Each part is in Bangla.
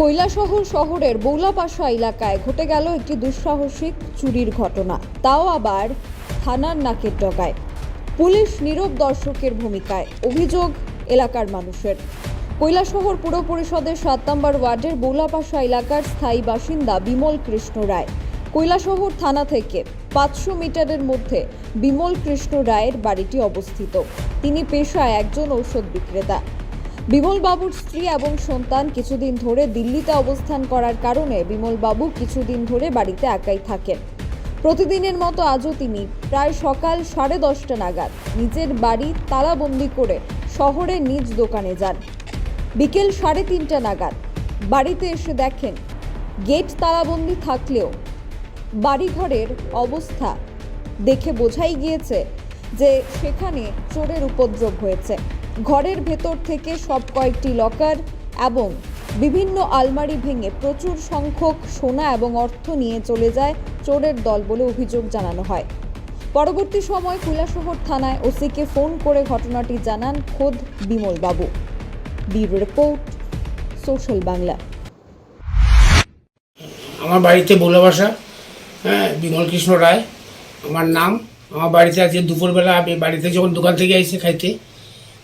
কৈলাসহর শহরের বৌলাপাশা এলাকায় ঘটে গেল একটি দুঃসাহসিক চুরির ঘটনা। তাও আবার থানার নাকের ডগায়। পুলিশ নীরব দর্শকের ভূমিকায়। অভিযোগ এলাকার মানুষের। কৈলাসহর পুর পরিষদের সাত নম্বর ওয়ার্ডের বৌলাপাশা এলাকার স্থায়ী বাসিন্দা বিমল কৃষ্ণ রায়। কৈলাসহর থানা থেকে পাঁচশো মিটারের মধ্যে বিমল কৃষ্ণ রায়ের বাড়িটি অবস্থিত। তিনি পেশায় একজন ঔষধ বিক্রেতা। বিমল বাবুর স্ত্রী এবং সন্তান কিছুদিন ধরে দিল্লিতে অবস্থান করার কারণে বিমল বাবু কিছুদিন ধরে বাড়িতে একাই থাকেন। প্রতিদিনের মতো আজও তিনি প্রায় সকাল সাড়ে দশটা নাগাদ নিজের বাড়ি তালাবন্দি করে শহরে নিজ দোকানে যান। বিকেল সাড়ে তিনটা নাগাদ বাড়িতে এসে দেখেন গেট তালাবন্দি থাকলেও বাড়িঘরের অবস্থা দেখে বোঝাই গিয়েছে যে সেখানে চোরের উপদ্রব হয়েছে। ঘরের ভেতর থেকে সব কয়েকটি লকার এবং বিভিন্ন আলমারি ভেঙে প্রচুর সংখ্যক সোনা এবং অর্থ নিয়ে চলে যায় চোরের দল বলে অভিযোগ জানানো হয়। পরবর্তী সময় কৈলাসহর থানায় ওসিকে ফোন করে ঘটনাটি জানান খোদ বিমল বাবু রিপোর্ট, সোশ্যাল বাংলা। আমার বাড়িতে বলে বাসা হ্যাঁ বিমল কৃষ্ণ রায়, আমার নাম। আমার বাড়িতে আজকে দুপুরবেলা আমি বাড়িতে যখন দোকান থেকে আইসে খাইতে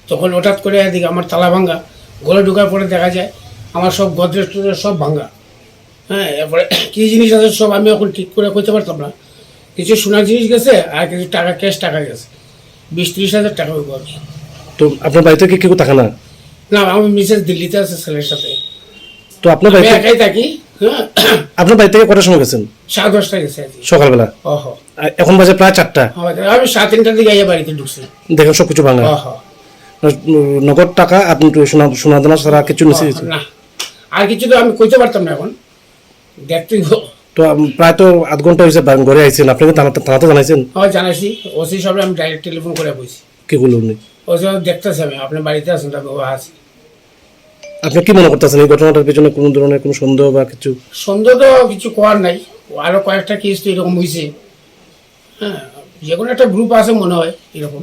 তখন হঠাৎ করে এদিকে আমার তালা ভাঙ্গা ঘরে ঢোকার পরে দেখা যায় আমার সব গদ্রেজ টদ্রেজ সব ভাঙ্গা। হ্যাঁ এরপরে কী জিনিস আছে সব আমি এখন ঠিক করে করতে পারতাম না। কিছু সোনার জিনিস গেছে আর কিছু টাকা ক্যাশ টাকা গেছে। বিশ ত্রিশ হাজার টাকা হইব আর কি। তো আপনার বাড়িতে কি কেউ থাকে না? না আমার মিসেস দিল্লিতে আছে ছেলের সাথে। তো আপনার আমি বাড়িতে একাই থাকি হ্যাঁ। আপনার বাড়ি থেকে কটার সময় গেছেন? সাড়ে দশটা গেছে আর কি। সকালবেলা? ওহ আর এখন বাজে প্রায় চারটা। আমি সাড়ে তিনটার দিকে আইয়া বাড়িতে ঢুকছি। দেখেন সব কিছু ভাঙা। ওহ নগদ টাকা আপনি সোনা দানা ছাড়া কিছু নিচে না আর কিছু তো আমি কইতে পারতাম না এখন। দেখতেই তো প্রায় তো আধ ঘণ্টা হয়েছে ঘরে আইছেন। আপনি কি থানাতে থানাতে জানাইছেন? আমার জানাইছি। ওসি সব আমি ডাইরেক্ট টেলিফোন করে বলছি কি বলুন উনি? ওসি দেখতেছে আমি। আপনি বাড়িতে আছেন তবে ও আছে। আপনি কি মনে করতেছেন? এই ঘটনাটার পিছনে কোনো ধরনের কোনো সন্দেহ বা কিছু? সন্দেহ তো কিছু করার নাই। আরও কয়েকটা কেস তো এরকম হয়েছে হ্যাঁ যে কোনো একটা গ্রুপ আছে মনে হয় এরকম।